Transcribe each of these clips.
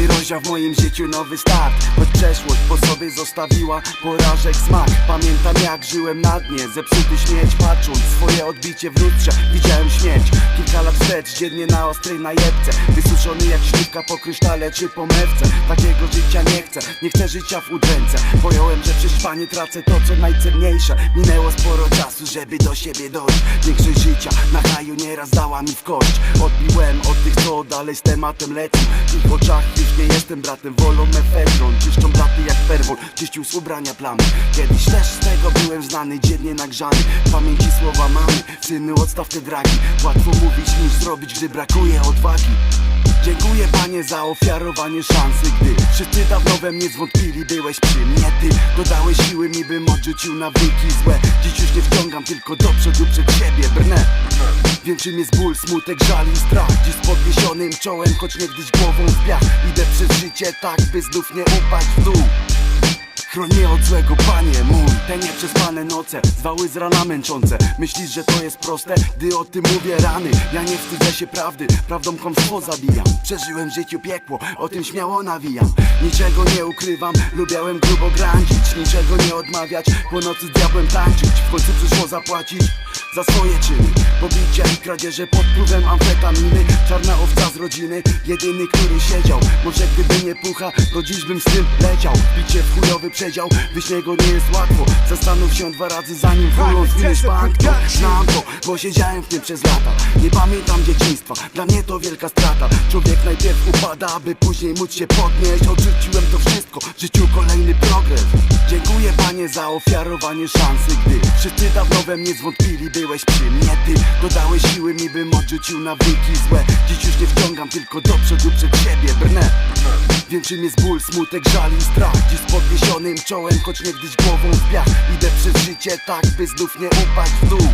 it W moim życiu nowy start. Choć przeszłość po sobie zostawiła porażek smak. Pamiętam jak żyłem na dnie Zepsuty śmieć patrząc swoje odbicie w lustrze Widziałem śmierć. Kilka lat wstecz dziennie na ostrej najebce Wysuszony jak śliwka po krysztale czy po mewce. Takiego życia nie chcę, nie chcę życia w udręce. Pojąłem, że przy szpanie tracę to co najcenniejsze. Minęło sporo czasu, żeby do siebie dojść. Większość życia na kraju nieraz dała mi w kość. Odbiłem od tych co dalej z tematem lecą. W oczach już nie jestem bratem, wolą mefedron Czyszczą blaty jak perwol, czyścił z ubrania plamy. Kiedyś też z tego byłem znany, dziennie nagrzany. Pamięci słowa mamy, syny odstaw te dragi. Łatwo mówić niż zrobić, gdy brakuje odwagi. Dziękuję panie za ofiarowanie szansy Gdy wszyscy dawno we mnie zwątpili Byłeś przy mnie. Ty Dodałeś siły mi bym odrzucił nawyki złe. Dziś już nie wciągam tylko do przodu przed siebie Brnę. Większym jest ból, smutek, żal i strach. Dziś czołem, choć niegdyś głową w piach. Idę przez życie tak, by znów nie upaść w dół. Chroń mnie od złego, panie mój. Te nieprzespane noce, zwały z rana męczące. Myślisz, że to jest proste? Gdy o tym mówię rany Ja nie wstydzę się prawdy, prawdą kłamstwo zabijam. Przeżyłem w życiu piekło, o tym śmiało nawijam. Niczego nie ukrywam, lubiałem grubo grądzić Niczego nie odmawiać, po nocy z diabłem tańczyć. W końcu przyszło zapłacić za swoje czyny. Pobicia i kradzieże pod wpływem amfetaminy. Czarna owca z rodziny, jedyny, który siedział. Może gdyby nie pucha, to dziś bym z tym leciał. Bicie w chujowy przedział, wyjść niego nie jest łatwo. Zastanów się dwa razy zanim wulą zwiniesz banknot Znam to, bo siedziałem w tym przez lata. Nie pamiętam dzieciństwa, dla mnie to wielka strata. Człowiek najpierw upada, aby później móc się podnieść. Odrzuciłem to wszystko, w życiu kolejny progres. Dziękuję panie za ofiarowanie szansy Gdy wszyscy dawno we mnie zwątpili. Byłeś przy mnie ty Dodałeś siły mi bym odrzucił nawyki złe. Dziś już nie wciągam tylko do przodu przed siebie Brnę. Większym jest ból, smutek, żal i strach. Dziś z podniesionym czołem, choć niegdyś głową w piach. Idę przez życie tak, by znów nie upaść w dół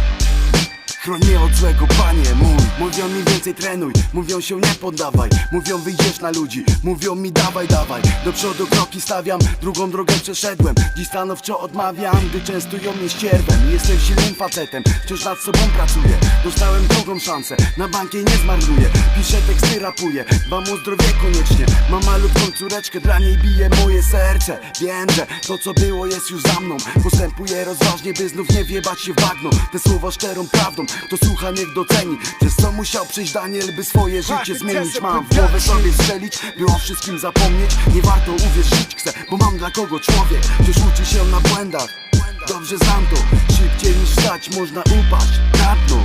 Chroń mnie od złego, panie mój. Mówią mi więcej trenuj, mówią się nie poddawaj. Mówią wyjdziesz na ludzi, mówią mi dawaj, dawaj. Do przodu kroki stawiam, drugą drogę przeszedłem. Dziś stanowczo odmawiam, gdy częstują mnie ścierwem. Jestem silnym facetem, wciąż nad sobą pracuję. Dostałem drugą szansę, na bankie nie zmarnuję. Piszę teksty, rapuję, dbam o zdrowie koniecznie. Mam malutką córeczkę, dla niej bije moje serce. Wiem, że to co było jest już za mną. Postępuję rozważnie, by znów nie wjebać się w bagno. Te słowa szczerą prawdą, kto słucha niech doceni Przez co musiał przejść Daniel, by swoje życie zmienić Mam. W głowę sobie strzelić, by o wszystkim zapomnieć. Nie warto uwierzyć chcę, bo mam dla kogo człowiek. Ktoś uczy się na błędach. Dobrze znam to, szybciej niż wstać można upaść. Na dno